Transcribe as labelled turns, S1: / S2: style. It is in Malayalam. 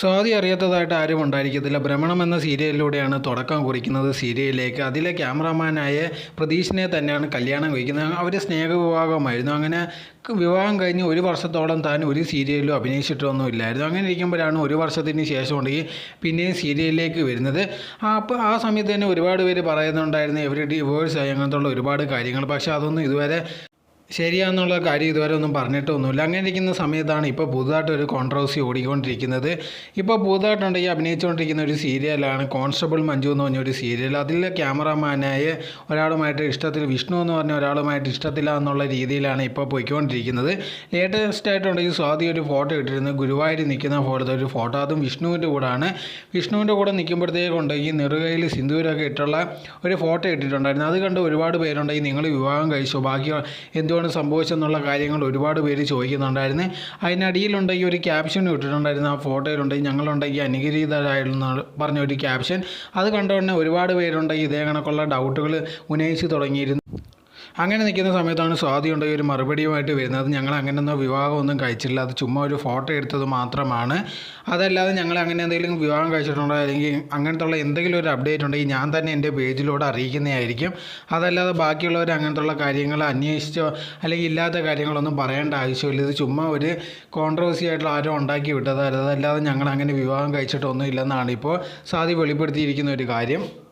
S1: സ്വാതി അറിയാത്തതായിട്ട് ആരും ഉണ്ടായിരിക്കത്തില്ല. ഭ്രമണം എന്ന സീരിയലിലൂടെയാണ് തുടക്കം കുറിക്കുന്നത് സീരിയലിലേക്ക്. അതിലെ ക്യാമറാമാനായ പ്രതീഷിനെ തന്നെയാണ് കല്യാണം കഴിക്കുന്നത്. അവർ സ്നേഹവിവാഹമായിരുന്നു. അങ്ങനെ വിവാഹം കഴിഞ്ഞ് ഒരു വർഷത്തോളം താൻ ഒരു സീരിയലിലും അഭിനയിച്ചിട്ടൊന്നും ഇല്ലായിരുന്നു. അങ്ങനെ ഇരിക്കുമ്പോഴാണ് ഒരു വർഷത്തിന് ശേഷം ഉണ്ടെങ്കിൽ പിന്നെയും സീരിയലിലേക്ക് വരുന്നത്. അപ്പോൾ ആ സമയത്ത് തന്നെ ഒരുപാട് പേര് പറയുന്നുണ്ടായിരുന്നു ഇവർ ഡിവേഴ്സ് ആയി അങ്ങനത്തുള്ള ഒരുപാട് കാര്യങ്ങൾ. പക്ഷേ അതൊന്നും ഇതുവരെ ശരിയാന്നുള്ള കാര്യം ഇതുവരെ ഒന്നും പറഞ്ഞിട്ടൊന്നുമില്ല. അങ്ങനെ ഇരിക്കുന്ന സമയത്താണ് ഇപ്പോൾ പുതുതായിട്ട് ഒരു കോൺട്രവേഴ്സി ഓടിക്കൊണ്ടിരിക്കുന്നത്. ഇപ്പോൾ പുതുതായിട്ടുണ്ടെങ്കിൽ അഭിനയിച്ചുകൊണ്ടിരിക്കുന്ന ഒരു സീരിയലാണ് കോൺസ്റ്റബിൾ മഞ്ജു എന്ന് പറഞ്ഞൊരു സീരിയൽ അതിലെ ക്യാമറാമാനായ ഒരാളുമായിട്ട് ഇഷ്ടത്തിൽ വിഷ്ണു എന്ന് പറഞ്ഞ ഒരാളുമായിട്ട് ഇഷ്ടത്തില്ല എന്നുള്ള രീതിയിലാണ് ഇപ്പോൾ പോയിക്കൊണ്ടിരിക്കുന്നത്. ലേറ്റസ്റ്റ് ആയിട്ടുണ്ടെങ്കിൽ സ്വാതി ഒരു ഫോട്ടോ ഇട്ടിരുന്നു. ഗുരുവായൂർ നിൽക്കുന്ന ഫോട്ടോ ഒരു ഫോട്ടോ അതും വിഷ്ണുവിന്റെ കൂടാണ് വിഷ്ണുവിന്റെ കൂടെ നിൽക്കുമ്പോഴത്തേക്കുണ്ടെങ്കിൽ നെറുകയിൽ സിന്ദൂരൊക്കെ ഇട്ടുള്ള ഒരു ഫോട്ടോ ഇട്ടിട്ടുണ്ടായിരുന്നു. അത് കണ്ട് ഒരുപാട് പേരുണ്ടെങ്കിൽ നിങ്ങൾ വിവാഹം കഴിച്ചോ? ബാക്കി എന്തുകൊണ്ട് സംഭവിച്ചെന്നുള്ള കാര്യങ്ങൾ ഒരുപാട് പേര് ചോദിക്കുന്നുണ്ടായിരുന്നു. അതിനടിയിലുണ്ടെങ്കിൽ ഒരു ക്യാപ്ഷൻ ഇട്ടിട്ടുണ്ടായിരുന്നു. ആ ഫോട്ടോയിലുണ്ടെങ്കിൽ ഞങ്ങളുണ്ടെങ്കിൽ അനുഗ്രഹീതരായിരുന്നു പറഞ്ഞ ഒരു ക്യാപ്ഷൻ അത് കണ്ടുകൊണ്ട് ഒരുപാട് പേരുണ്ടെങ്കിൽ ഇതേ കണക്കുള്ള ഡൗട്ടുകൾ ഉന്നയിച്ച് തുടങ്ങിയിരുന്നു. അങ്ങനെ നിൽക്കുന്ന സമയത്താണ് സ്വാതി ഉണ്ടെങ്കിൽ ഒരു മറുപടിയുമായിട്ട് വരുന്നത്. ഞങ്ങൾ അങ്ങനെയൊന്നും വിവാഹമൊന്നും കഴിച്ചില്ല അത് ചുമ്മാ ഒരു ഫോട്ടോ എടുത്തത് മാത്രമാണ്. അതല്ലാതെ ഞങ്ങൾ അങ്ങനെ എന്തെങ്കിലും വിവാഹം കഴിച്ചിട്ടുണ്ടോ? അല്ലെങ്കിൽ അങ്ങനത്തുള്ള എന്തെങ്കിലും ഒരു അപ്ഡേറ്റ് ഉണ്ടെങ്കിൽ ഞാൻ തന്നെ എന്റെ പേജിലൂടെ അറിയിക്കുന്നതായിരിക്കും. അതല്ലാതെ ബാക്കിയുള്ളവർ അങ്ങനത്തുള്ള കാര്യങ്ങൾ അന്വേഷിച്ചോ അല്ലെങ്കിൽ ഇല്ലാത്ത കാര്യങ്ങളൊന്നും പറയേണ്ട ആവശ്യമില്ല. ഇത് ചുമ്മാ ഒരു കോൺട്രവേഴ്സി ആയിട്ടുള്ള ആരോ ഉണ്ടാക്കി വിട്ടത്. അതല്ലാതെ ഞങ്ങൾ അങ്ങനെ വിവാഹം കഴിച്ചിട്ടൊന്നും ഇല്ലെന്നാണ് ഇപ്പോൾ സാധി വെളിപ്പെടുത്തിയിരിക്കുന്ന ഒരു കാര്യം.